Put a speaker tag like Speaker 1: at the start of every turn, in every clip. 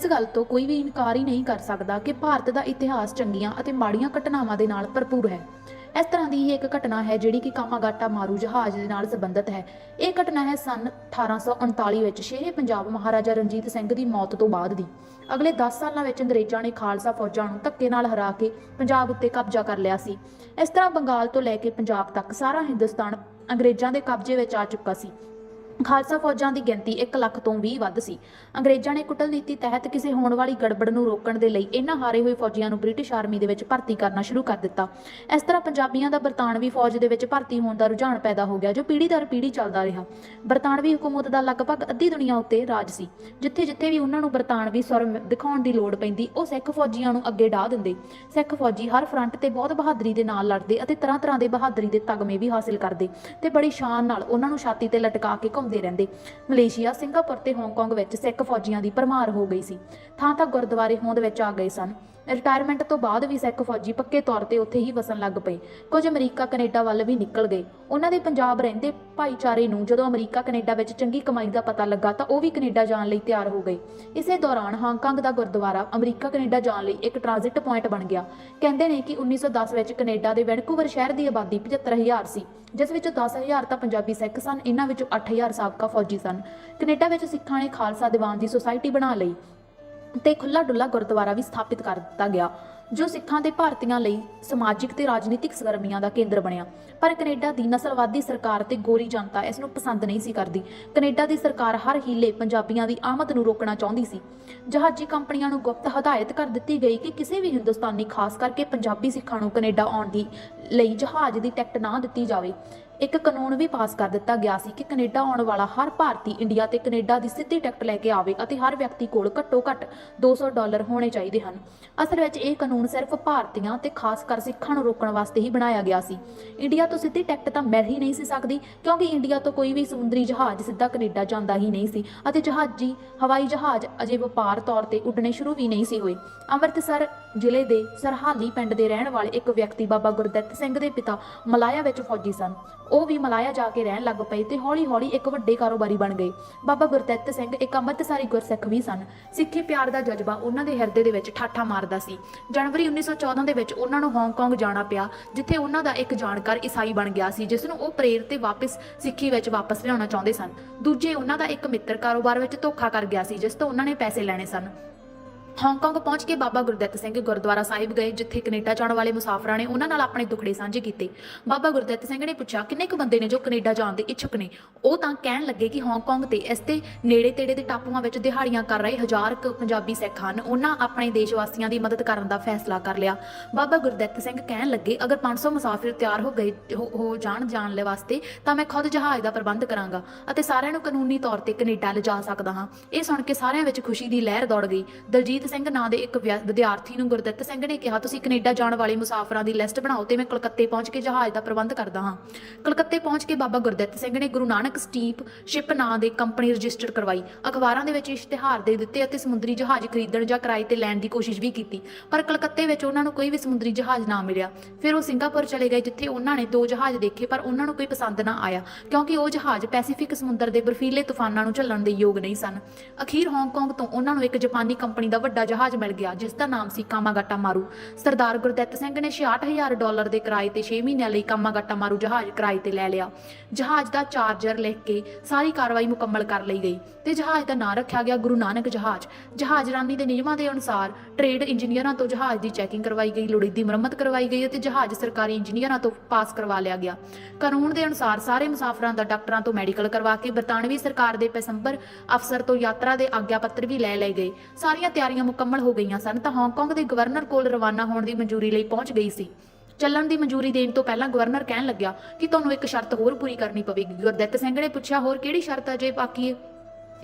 Speaker 1: ਇਸ ਗੱਲ ਤੋਂ ਕੋਈ ਵੀ ਇਨਕਾਰ ਹੀ ਨਹੀਂ ਕਰ ਸਕਦਾ ਕਿ ਭਾਰਤ ਦਾ ਇਤਿਹਾਸ ਚੰਗੀਆਂ ਅਤੇ ਮਾੜੀਆਂ ਘਟਨਾਵਾਂ ਦੇ ਨਾਲ ਭਰਪੂਰ ਹੈ। ਇਸ ਤਰ੍ਹਾਂ ਦੀ ਹੀ ਇੱਕ ਘਟਨਾ ਹੈ ਜਿਹੜੀ ਕਿ ਕਾਮਾਗਾਟਾ ਮਾਰੂ ਜਹਾਜ਼ ਦੇ ਨਾਲ ਸੰਬੰਧਿਤ ਹੈ। ਇਹ ਘਟਨਾ ਹੈ ਸਨ 1839 ਵਿੱਚ ਸ਼ੇਰੇ ਪੰਜਾਬ ਮਹਾਰਾਜਾ ਰਣਜੀਤ ਸਿੰਘ ਦੀ ਮੌਤ ਤੋਂ ਬਾਅਦ ਦੀ। ਅਗਲੇ 10 ਸਾਲਾਂ ਵਿੱਚ ਅੰਗਰੇਜ਼ਾਂ ਨੇ ਖਾਲਸਾ ਫੌਜਾਂ ਨੂੰ ਧੱਕੇ ਨਾਲ ਹਰਾ ਕੇ ਪੰਜਾਬ ਉੱਤੇ ਕਬਜ਼ਾ ਕਰ ਲਿਆ ਸੀ। ਇਸ ਤਰ੍ਹਾਂ ਬੰਗਾਲ ਤੋਂ ਲੈ ਕੇ ਪੰਜਾਬ ਤੱਕ ਸਾਰਾ ਹਿੰਦੁਸਤਾਨ ਅੰਗਰੇਜ਼ਾਂ ਦੇ ਕਬਜ਼ੇ ਵਿੱਚ ਆ ਚੁੱਕਾ ਸੀ। ਖਾਲਸਾ ਫੌਜਾਂ ਦੀ ਗਿਣਤੀ 1 ਲੱਖ ਤੋਂ ਵੀ ਵੱਧ ਸੀ। ਅੰਗਰੇਜ਼ਾਂ ਨੇ ਕੁਟਲ ਨੀਤੀ ਤਹਿਤ ਕਿਸੇ ਹੋਣ ਵਾਲੀ ਗੜਬੜ ਨੂੰ ਰੋਕਣ ਦੇ ਲਈ ਇਹਨਾਂ ਹਾਰੇ ਹੋਏ ਫੌਜੀਆਂ ਨੂੰ ਬ੍ਰਿਟਿਸ਼ ਆਰਮੀ ਦੇ ਵਿੱਚ ਭਰਤੀ ਕਰਨਾ ਸ਼ੁਰੂ ਕਰ ਦਿੱਤਾ। ਇਸ ਤਰ੍ਹਾਂ ਪੰਜਾਬੀਆਂ ਦਾ ਬਰਤਾਨਵੀ ਫੌਜ ਦੇ ਵਿੱਚ ਭਰਤੀ ਹੋਣ ਦਾ ਰੁਝਾਨ ਪੈਦਾ ਹੋ ਗਿਆ, ਜੋ ਪੀੜ੍ਹੀ ਦਰ ਪੀੜ੍ਹੀ ਚੱਲਦਾ ਰਿਹਾ। ਬਰਤਾਨਵੀ ਹਕੂਮਤ ਦਾ ਲਗਭਗ ਅੱਧੀ ਦੁਨੀਆ ਉੱਤੇ ਰਾਜ ਸੀ। ਜਿੱਥੇ ਜਿੱਥੇ ਵੀ ਉਹਨਾਂ ਨੂੰ ਬਰਤਾਨਵੀ ਸੁਰ ਦਿਖਾਉਣ ਦੀ ਲੋੜ ਪੈਂਦੀ, ਉਹ ਸਿੱਖ ਫੌਜੀਆਂ ਨੂੰ ਅੱਗੇ ਢਾ ਦਿੰਦੇ। ਸਿੱਖ ਫੌਜੀ ਹਰ ਫਰੰਟ ਤੇ ਬਹੁਤ ਬਹਾਦਰੀ ਦੇ ਨਾਲ ਲੜਦੇ ਅਤੇ ਤਰ੍ਹਾਂ ਤਰ੍ਹਾਂ ਦੇ ਬਹਾਦਰੀ ਦੇ ਤਗਮੇ ਵੀ ਹਾਸਿਲ ਕਰਦੇ ਤੇ ਬੜੀ ਸ਼ਾਨ ਨਾਲ ਉਹਨਾਂ ਨੂੰ ਛਾਤੀ ਤੇ ਲਟਕਾ ਕੇ ਘੁੰਮ ਘੁੰਮਦੇ ਰਹਿੰਦੇ। ਮਲੇਸ਼ੀਆ, ਸਿੰਗਾਪੁਰ ਤੇ ਹਾਂਗਕਾਂਗ ਵਿੱਚ ਸਿੱਖ ਫੌਜੀਆਂ ਦੀ ਭਰਮਾਰ ਹੋ ਗਈ ਸੀ। ਥਾਂ ਥਾਂ ਗੁਰਦੁਆਰੇ ਹੋਂਦ ਵਿੱਚ ਆ ਗਏ ਸਨ। ਰਿਟਾਇਰਮੈਂਟ ਤੋਂ ਬਾਅਦ ਵੀ ਸਿੱਖ ਫੌਜੀ ਪੱਕੇ ਤੌਰ ਤੇ ਉੱਥੇ ਹੀ ਵਸਣ ਲੱਗ ਪਏ। ਕੁਝ ਅਮਰੀਕਾ, ਕੈਨੇਡਾ ਵੱਲ ਵੀ ਨਿਕਲ ਗਏ। ਉਹਨਾਂ ਦੇ ਪੰਜਾਬ ਰਹਿੰਦੇ ਭਾਈਚਾਰੇ ਨੂੰ ਜਦੋਂ ਅਮਰੀਕਾ, ਕੈਨੇਡਾ ਵਿੱਚ ਚੰਗੀ ਕਮਾਈ ਦਾ ਪਤਾ ਲੱਗਾ ਤਾਂ ਉਹ ਵੀ ਕੈਨੇਡਾ ਜਾਣ ਲਈ ਤਿਆਰ ਹੋ ਗਏ। ਇਸੇ ਦੌਰਾਨ ਹਾਂਗਕਾਂਗ ਦਾ ਗੁਰਦੁਆਰਾ ਅਮਰੀਕਾ, ਕੈਨੇਡਾ ਜਾਣ ਲਈ ਇੱਕ ਟ੍ਰਾਂਜ਼ਿਟ ਪੁਆਇੰਟ ਬਣ ਗਿਆ। ਕਹਿੰਦੇ ਨੇ ਕਿ 1910 ਵਿੱਚ ਕੈਨੇਡਾ ਦੇ ਵੈਨਕੂਵਰ ਸ਼ਹਿਰ ਦੀ ਆਬਾਦੀ 75000 ਸੀ, ਜਿਸ ਵਿੱਚ 10000 ਤਾਂ ਪੰਜਾਬੀ ਸਿੱਖ ਸਨ, ਇਹਨਾਂ ਵਿੱਚੋਂ 8000 ਸਾਬਕਾ ਫੌਜੀ ਸਨ। ਕੈਨੇਡਾ ਵਿੱਚ ਸਿੱਖਾਂ ਨੇ ਖਾਲਸਾ ਦੀਵਾਨ ਦੀ ਸੁਸਾਇਟੀ ਬਣਾ ਲਈ ਤੇ ਖੁੱਲਾ ਡੁੱਲਾ ਗੁਰਦੁਆਰਾ ਵੀ ਸਥਾਪਿਤ ਕਰ ਦਿੱਤਾ ਗਿਆ, ਜੋ ਸਿੱਖਾਂ ਦੇ ਭਾਰਤੀਆਂ ਲਈ ਸਮਾਜਿਕ ਤੇ ਰਾਜਨੀਤਿਕ ਸਰਗਰਮੀਆਂ ਦਾ ਕੇਂਦਰ ਬਣਿਆ। ਪਰ ਕੈਨੇਡਾ ਦੀ ਨਸਲਵਾਦੀ ਸਰਕਾਰ ਤੇ ਗੋਰੀ ਜਨਤਾ ਇਸ ਨੂੰ ਪਸੰਦ ਨਹੀਂ ਸੀ ਕਰਦੀ। ਕੈਨੇਡਾ ਦੀ ਸਰਕਾਰ ਹਰ ਹੀਲੇ ਪੰਜਾਬੀਆਂ ਦੀ ਆਮਦ ਨੂੰ ਰੋਕਣਾ ਚਾਹੁੰਦੀ ਸੀ। ਜਹਾਜ਼ੀ ਕੰਪਨੀਆਂ ਨੂੰ ਗੁਪਤ ਹਦਾਇਤ ਕਰ ਦਿੱਤੀ ਗਈ ਕਿ ਕਿਸੇ ਵੀ ਹਿੰਦੁਸਤਾਨੀ, ਖਾਸ ਕਰਕੇ ਪੰਜਾਬੀ ਸਿੱਖਾਂ ਨੂੰ ਕੈਨੇਡਾ ਆਉਣ ਦੀ ਲਈ ਜਹਾਜ਼ ਦੀ ਟਿਕਟ ਨਾ ਦਿੱਤੀ ਜਾਵੇ। ਇੱਕ ਕਾਨੂੰਨ ਵੀ ਪਾਸ ਕਰ ਦਿੱਤਾ ਗਿਆ ਸੀ ਕਿ ਕੈਨੇਡਾ ਆਉਣ ਵਾਲਾ ਹਰ ਭਾਰਤੀ ਇੰਡੀਆ ਤੇ ਕੈਨੇਡਾ ਦੀ ਸਿੱਧੀ ਟਿਕਟ ਲੈ ਕੇ ਆਵੇ ਅਤੇ ਹਰ ਵਿਅਕਤੀ ਕੋਲ ਘੱਟੋ ਘੱਟ 200 ਡਾਲਰ ਹੋਣੇ ਚਾਹੀਦੇ ਹਨ। ਅਸਲ ਵਿੱਚ ਇਹ ਕਾਨੂੰਨ ਸਿਰਫ ਭਾਰਤੀਆਂ ਤੇ ਖਾਸ ਕਰ ਸਿੱਖਾਂ ਨੂੰ ਰੋਕਣ ਵਾਸਤੇ ਹੀ ਬਣਾਇਆ ਗਿਆ ਸੀ। ਇੰਡੀਆ ਤੋਂ ਸਿੱਧੀ ਟਿਕਟ ਤਾਂ ਮਿਲ ਹੀ ਨਹੀਂ ਸੀ ਸਕਦੀ ਕਿਉਂਕਿ ਇੰਡੀਆ ਤੋਂ ਕੋਈ ਵੀ ਸਮੁੰਦਰੀ ਜਹਾਜ਼ ਸਿੱਧਾ ਕੈਨੇਡਾ ਜਾਂਦਾ ਹੀ ਨਹੀਂ ਸੀ ਅਤੇ ਜਹਾਜ਼ੀ, ਹਵਾਈ ਜਹਾਜ਼ ਅਜੇ ਵਪਾਰ ਤੌਰ ਤੇ ਉੱਡਣੇ ਸ਼ੁਰੂ ਵੀ ਨਹੀਂ ਸੀ ਹੋਏ। ਅੰਮ੍ਰਿਤਸਰ ਜ਼ਿਲ੍ਹੇ ਦੇ ਸਰਹਾਲੀ ਪਿੰਡ ਦੇ ਰਹਿਣ ਵਾਲੇ ਇੱਕ ਵਿਅਕਤੀ ਬਾਬਾ ਗੁਰਦਿੱਤ ਸਿੰਘ ਦੇ ਪਿਤਾ ਮਲਾਇਆ ਵਿੱਚ ਫੌਜੀ ਸਨ। ਉਹ ਵੀ ਮਲਾਇਆ ਜਾ ਕੇ ਰਹਿਣ ਲੱਗ ਪਏ ਤੇ ਹੌਲੀ-ਹੌਲੀ ਇੱਕ ਵੱਡੇ ਕਾਰੋਬਾਰੀ ਬਣ ਗਏ। ਬਾਬਾ ਗੁਰਦਿੱਤ ਸਿੰਘ, ਇੱਕ ਅੰਮ੍ਰਿਤਸਰੀ ਗੁਰਸਿੱਖ ਵੀ ਸਨ। ਸਿੱਖੀ ਪਿਆਰ ਦਾ ਜਜ਼ਬਾ ਉਹਨਾਂ ਦੇ ਹਿਰਦੇ ਦੇ ਵਿੱਚ ਠਾਠਾ ਮਾਰਦਾ ਸੀ। ਜਨਵਰੀ 1914 ਦੇ ਵਿੱਚ ਉਹਨਾਂ ਨੂੰ ਹਾਂਗਕਾਂਗ ਜਾਣਾ ਪਿਆ, ਜਿੱਥੇ ਉਹਨਾਂ ਦਾ ਇੱਕ ਜਾਣਕਾਰ ਈਸਾਈ ਬਣ ਗਿਆ ਸੀ, ਜਿਸ ਨੂੰ ਉਹ ਪ੍ਰੇਰ ਤੇ ਵਾਪਸ ਸਿੱਖੀ ਵਿੱਚ ਵਾਪਸ ਲਿਆਉਣਾ ਚਾਹੁੰਦੇ ਸਨ। ਦੂਜੇ ਉਹਨਾਂ ਦਾ ਇੱਕ ਮਿੱਤਰ ਕਾਰੋਬਾਰ ਵਿੱਚ ਧੋਖਾ ਕਰ ਗਿਆ ਸੀ, ਜਿਸ ਤੋਂ ਉਹਨਾਂ ਨੇ ਪੈਸੇ ਲੈਣੇ ਸਨ। ਹਾਂਗਕਾਂਗ ਪਹੁੰਚ ਕੇ ਬਾਬਾ ਗੁਰਦਿੱਤ ਸਿੰਘ ਗੁਰਦੁਆਰਾ ਸਾਹਿਬ ਗਏ, ਜਿੱਥੇ ਕੈਨੇਡਾ ਜਾਣ ਵਾਲੇ ਮੁਸਾਫਰਾਂ ਨੇ ਉਹਨਾਂ ਨਾਲ ਆਪਣੇ ਦੁੱਖੜੇ ਸਾਂਝੇ ਕੀਤੇ। ਬਾਬਾ ਗੁਰਦਿੱਤ ਸਿੰਘ ਨੇ ਪੁੱਛਿਆ, ਕਿੰਨੇ ਕੁ ਬੰਦੇ ਨੇ ਜੋ ਕੈਨੇਡਾ ਜਾਣ ਦੇ ਇੱਛੁਕ ਨੇ? ਉਹ ਤਾਂ ਕਹਿਣ ਲੱਗੇ ਕਿ ਹਾਂਗਕਾਂਗ ਤੇ ਇਸ ਤੇ ਨੇੜੇ ਤੇੜੇ ਦੇ ਟਾਪੂਆਂ ਵਿੱਚ ਦਿਹਾੜੀਆਂ ਕਰ ਰਹੇ ਹਜ਼ਾਰ ਕੁ ਪੰਜਾਬੀ ਸਿੱਖ ਹਨ। ਉਹਨਾਂ ਆਪਣੇ ਦੇਸ਼ ਵਾਸੀਆਂ ਦੀ ਮਦਦ ਕਰਨ ਦਾ ਫੈਸਲਾ ਕਰ ਲਿਆ। ਬਾਬਾ ਗੁਰਦਿੱਤ ਸਿੰਘ ਕਹਿਣ ਲੱਗੇ, ਅਗਰ 500 ਮੁਸਾਫਿਰ ਤਿਆਰ ਹੋ ਗਏ, ਹੋ- ਹੋ ਜਾਣ ਜਾਣ ਲੈ ਵਾਸਤੇ, ਤਾਂ ਮੈਂ ਖੁਦ ਜਹਾਜ਼ ਦਾ ਪ੍ਰਬੰਧ ਕਰਾਂਗਾ ਅਤੇ ਸਾਰਿਆਂ ਨੂੰ ਕਾਨੂੰਨੀ ਤੌਰ ਤੇ ਕੈਨੇਡਾ ਲਿਜਾ ਸਕਦਾ ਹਾਂ। ਇਹ ਸੁਣ ਕੇ ਸਾਰਿਆਂ ਵਿੱਚ ਖੁਸ਼ੀ ਦੀ ਲਹਿਰ ਦੌੜ ਗਈ। ਦਲਜੀਤ ਸਿੰਘ ਨਾਂ ਦੇ ਇੱਕ ਵਿਦਿਆਰਥੀ ਨੂੰ ਗੁਰਦਿੱਤ ਸਿੰਘ ਨੇ ਕਿਹਾ, ਤੁਸੀਂ ਕੈਨੇਡਾ ਜਾਣ ਵਾਲੇ ਮੁਸਾਫਰਾਂ ਦੀ ਲਿਸਟ ਬਣਾਓ ਤੇ ਮੈਂ ਕਲਕੱਤੇ ਪਹੁੰਚ ਕੇ ਜਹਾਜ਼ ਦਾ ਪ੍ਰਬੰਧ ਕਰਦਾ ਹਾਂ। ਕਲਕੱਤੇ ਪਹੁੰਚ ਕੇ ਬਾਬਾ ਗੁਰਦਿੱਤ ਸਿੰਘ ਨੇ ਗੁਰੂ ਨਾਨਕ ਸਟੀਪ ਸ਼ਿਪ ਨਾਂ ਦੇ ਕੰਪਨੀ ਰਜਿਸਟਰ ਕਰਵਾਈ। ਅਖਬਾਰਾਂ ਦੇ ਵਿੱਚ ਇਸ਼ਤਿਹਾਰ ਦੇ ਦਿੱਤੇ ਅਤੇ ਸਮੁੰਦਰੀ ਜਹਾਜ਼ ਖਰੀਦਣ ਜਾਂ ਕਿਰਾਏ ਤੇ ਲੈਣ ਦੀ ਕੋਸ਼ਿਸ਼ ਵੀ ਕੀਤੀ, ਪਰ ਕਲਕੱਤੇ ਵਿੱਚ ਉਹਨਾਂ ਨੂੰ ਕੋਈ ਵੀ ਸਮੁੰਦਰੀ ਜਹਾਜ਼ ਨਾ ਮਿਲਿਆ। ਫਿਰ ਉਹ ਸਿੰਗਾਪੁਰ ਚਲੇ ਗਏ, ਜਿੱਥੇ ਉਹਨਾਂ ਨੇ ਦੋ ਜਹਾਜ਼ ਦੇਖੇ, ਪਰ ਉਹਨਾਂ ਨੂੰ ਕੋਈ ਪਸੰਦ ਨਾ ਆਇਆ, ਕਿਉਂਕਿ ਉਹ ਜਹਾਜ਼ ਪੈਸੀਫਿਕ ਸਮੁੰਦਰ ਦੇ ਬਰਫੀਲੇ ਤੂਫਾਨਾਂ ਨੂੰ ਝੱਲਣ ਦੇ ਯੋਗ ਨਹੀਂ ਸਨ। ਅਖੀਰ ਹਾਂਗਕਾਂਗ ਤੋਂ ਉਹਨਾਂ ਨੂੰ ਇੱਕ ਜਾਪਾਨੀ ਕੰਪਨੀ ਦਾ ਵੱਡਾ ਜਹਾਜ਼ ਮਿਲ ਗਿਆ, ਜਿਸ ਦਾ ਨਾਮ ਸੀ ਕਾਮਾਗਾਟਾ ਮਾਰੂ। ਸਰਦਾਰ ਗੁਰਦਿੱਤ ਸਿੰਘ ਨੇ 66000 ਡਾਲਰ ਦੇ ਕਿਰਾਏ ਤੇ 6 ਮਹੀਨਿਆਂ ਲਈ ਕਾਮਾਗਾਟਾ ਮਾਰੂ ਜਹਾਜ਼ ਕਿਰਾਏ ਤੇ ਲੈ ਲਿਆ। ਜਹਾਜ਼ ਦਾ ਚਾਰਜਰ ਲਿਖ ਕੇ ਸਾਰੀ ਕਾਰਵਾਈ ਮੁਕੰਮਲ ਕਰ ਲਈ ਗਈ ਤੇ ਜਹਾਜ਼ ਦਾ ਨਾਂ ਰੱਖਿਆ ਗਿਆ ਗੁਰੂ ਨਾਨਕ ਜਹਾਜ਼। ਜਹਾਜ਼ ਦੇ ਨਿਯਮਾਂ ਦੇ ਅਨੁਸਾਰ ਟ੍ਰੇਡ ਇੰਜੀਨੀਅਰਾਂ ਤੋਂ ਜਹਾਜ਼ ਦੀ ਚੈਕਿੰਗ ਕਰਵਾਈ ਗਈ, ਲੋੜੀਦੀ ਮੁਰੰਮਤ ਕਰਵਾਈ ਗਈ ਅਤੇ ਜਹਾਜ਼ ਸਰਕਾਰੀ ਇੰਜੀਨੀਅਰਾਂ ਤੋਂ ਪਾਸ ਕਰਵਾ ਲਿਆ ਗਿਆ। ਕਾਨੂੰਨ ਦੇ ਅਨੁਸਾਰ ਸਾਰੇ ਮੁਸਾਫਰਾਂ ਦਾ ਡਾਕਟਰਾਂ ਤੋਂ ਮੈਡੀਕਲ ਕਰਵਾ ਕੇ ਬਰਤਾਨਵੀ ਸਰਕਾਰ ਦੇ ਪੈਸੰਬਰ ਅਫਸਰ ਤੋਂ ਯਾਤਰਾ ਦੇ ਆਗਿਆ ਪੱਤਰ ਵੀ ਲੈ ਲਏ ਗਏ। ਸਾਰੀਆਂ ਤਿਆਰੀਆਂ ਮੁਕੰਮਲ ਹੋ ਗਈਆਂ ਸਨ ਤਾਂ ਹਾਂਗਕਾਂਗ ਦੇ ਗਵਰਨਰ ਕੋਲ ਰਵਾਨਾ ਹੋਣ ਦੀ ਮਨਜ਼ੂਰੀ ਲਈ ਪਹੁੰਚ ਗਈ ਸੀ। ਚੱਲਣ ਦੀ ਮਨਜ਼ੂਰੀ ਦੇਣ ਤੋਂ ਪਹਿਲਾਂ ਗਵਰਨਰ ਕਹਿਣ ਲੱਗਿਆ ਕਿ ਤੁਹਾਨੂੰ ਇੱਕ ਸ਼ਰਤ ਹੋਰ ਪੂਰੀ ਕਰਨੀ ਪਵੇਗੀ। ਗੁਰਦਿੱਤ ਸਿੰਘ ਨੇ ਪੁੱਛਿਆ, ਹੋਰ ਕਿਹੜੀ ਸ਼ਰਤ ਅਜੇ ਬਾਕੀ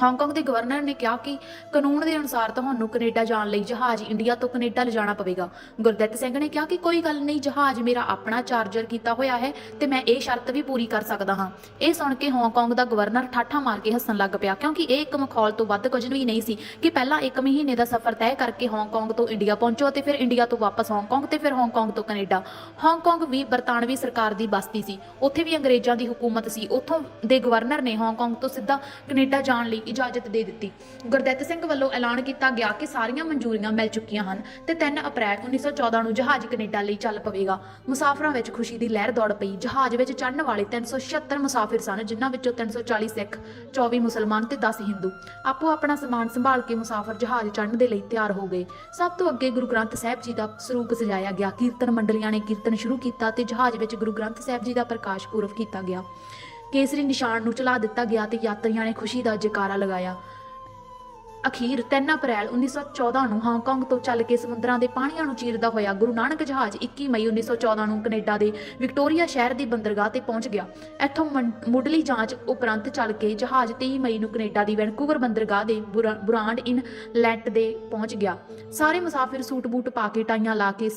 Speaker 1: ਹਾਂਗਕਾਂਗ ਦੇ ਗਵਰਨਰ ਨੇ ਕਿਹਾ ਕਿ ਕਾਨੂੰਨ ਦੇ ਅਨੁਸਾਰ ਤੁਹਾਨੂੰ ਕੈਨੇਡਾ ਜਾਣ ਲਈ ਜਹਾਜ਼ ਇੰਡੀਆ ਤੋਂ ਕੈਨੇਡਾ ਲਿਜਾਣਾ ਪਵੇਗਾ। ਗੁਰਦਿੱਤ ਸਿੰਘ ਨੇ ਕਿਹਾ ਕਿ ਕੋਈ ਗੱਲ ਨਹੀਂ, ਜਹਾਜ਼ ਮੇਰਾ ਆਪਣਾ ਚਾਰਜਰ ਕੀਤਾ ਹੋਇਆ ਹੈ ਤੇ ਮੈਂ ਇਹ ਸ਼ਰਤ ਵੀ ਪੂਰੀ ਕਰ ਸਕਦਾ ਹਾਂ। ਇਹ ਸੁਣ ਕੇ ਹਾਂਗਕਾਂਗ ਦਾ ਗਵਰਨਰ ਠਾਠਾ ਮਾਰ ਕੇ ਹੱਸਣ ਲੱਗ ਪਿਆ, ਕਿਉਂਕਿ ਇਹ ਇੱਕ ਮਖੌਲ ਤੋਂ ਵੱਧ ਕੁਝ ਵੀ ਨਹੀਂ ਸੀ ਕਿ ਪਹਿਲਾਂ ਇੱਕ ਮਹੀਨੇ ਦਾ ਸਫ਼ਰ ਤੈਅ ਕਰਕੇ ਹਾਂਗਕਾਂਗ ਤੋਂ ਇੰਡੀਆ ਪਹੁੰਚੋ ਅਤੇ ਫਿਰ ਇੰਡੀਆ ਤੋਂ ਵਾਪਸ ਹਾਂਗਕਾਂਗ ਤੇ ਫਿਰ ਹਾਂਗਕਾਂਗ ਤੋਂ ਕੈਨੇਡਾ। ਹਾਂਗਕਾਂਗ ਵੀ ਬਰਤਾਨਵੀ ਸਰਕਾਰ ਦੀ ਬਸਤੀ ਸੀ। ਉੱਥੇ ਵੀ ਅੰਗਰੇਜ਼ਾਂ ਦੀ ਹਕੂਮਤ ਸੀ। ਉੱਥੋਂ ਦੇ ਗਵਰਨਰ ਨੇ ਹਾਂਗਕਾਂਗ ਤੋਂ ਸਿੱਧਾ ਕੈਨੇਡਾ ਜਾਣ ਲਈ ਇਜਾਜ਼ਤ ਦੇ ਦਿੱਤੀ। ਗੁਰਦਿੱਤ ਸਿੰਘ ਵੱਲੋਂ ਐਲਾਨ ਕੀਤਾ ਗਿਆ ਕਿ ਸਾਰੀਆਂ ਮਨਜ਼ੂਰੀਆਂ ਮਿਲ ਚੁੱਕੀਆਂ ਹਨ ਤੇ 3 ਅਪ੍ਰੈਲ 1914 ਨੂੰ ਜਹਾਜ਼ ਕੈਨੇਡਾ ਲਈ ਚੱਲ ਪਵੇਗਾ। ਮੁਸਾਫਰਾਂ ਵਿੱਚ ਖੁਸ਼ੀ ਦੀ ਲਹਿਰ ਦੌੜ ਪਈ। ਜਹਾਜ਼ ਵਿੱਚ ਚੜ੍ਹਨ ਵਾਲੇ 376 ਮੁਸਾਫਿਰ ਸਨ, ਜਿਨ੍ਹਾਂ ਵਿੱਚੋਂ 340 ਸਿੱਖ 24 ਮੁਸਲਮਾਨ ਤੇ 10 ਹਿੰਦੂ ਆਪੋ ਆਪਣਾ ਸਮਾਨ ਸੰਭਾਲ ਕੇ ਮੁਸਾਫਰ ਜਹਾਜ਼ ਚੜ੍ਹਨ ਦੇ ਲਈ ਤਿਆਰ ਹੋ ਗਏ। ਸਭ ਤੋਂ ਅੱਗੇ ਗੁਰੂ ਗ੍ਰੰਥ ਸਾਹਿਬ ਜੀ ਦਾ ਸਰੂਪ ਸਜਾਇਆ ਗਿਆ। ਕੀਰਤਨ ਮੰਡਲੀਆਂ ਨੇ ਕੀਰਤਨ ਸ਼ੁਰੂ ਕੀਤਾ ਤੇ ਜਹਾਜ਼ ਵਿੱਚ ਗੁਰੂ ਗ੍ਰੰਥ ਸਾਹਿਬ ਜੀ ਦਾ ਪ੍ਰਕਾਸ਼ ਪੁਰਬ ਕੀਤਾ ਗਿਆ। ਕੇਸਰੀ ਨਿਸ਼ਾਨ ਨੂੰ ਚਲਾ ਦਿੱਤਾ ਗਿਆ ਤੇ ਯਾਤਰੀਆਂ ਨੇ ਖੁਸ਼ੀ ਦਾ ਜੈਕਾਰਾ ਲਗਾਇਆ। ਅਖੀਰ 3 ਅਪ੍ਰੈਲ 1914 ਨੂੰ ਹਾਂਗਕਾਂਗ ਤੋਂ ਚੱਲ ਕੇ ਸਮੁੰਦਰਾਂ ਦੇ ਪਾਣੀਆਂ ਨੂੰ ਚੀਰਦਾ ਹੋਇਆ ਗੁਰੂ ਨਾਨਕ ਜਹਾਜ਼ 21 ਮਈ 1914 ਨੂੰ ਕੈਨੇਡਾ ਦੇ ਵਿਕਟੋਰੀਆ ਸ਼ਹਿਰ ਦੀ ਬੰਦਰਗਾਹ ਤੇ ਪਹੁੰਚ ਗਿਆ। ਇੱਥੋਂ ਮੁੱਢਲੀ ਜਾਂਚ ਉਪਰੰਤ ਚੱਲ ਕੇ ਜਹਾਜ਼ 23 ਮਈ ਨੂੰ ਕੈਨੇਡਾ ਦੀ ਵੈਨਕੂਵਰ ਬੰਦਰਗਾਹ ਦੇ ਬੁਰਾਂਡ ਇਨ ਲੈਟ ਦੇ ਪਹੁੰਚ ਗਿਆ। ਸਾਰੇ ਮੁਸਾਫਿਰ ਸੂਟ ਬੂਟ ਪਾ ਕੇ ਟਾਈਆਂ ਲਾ ਕੇ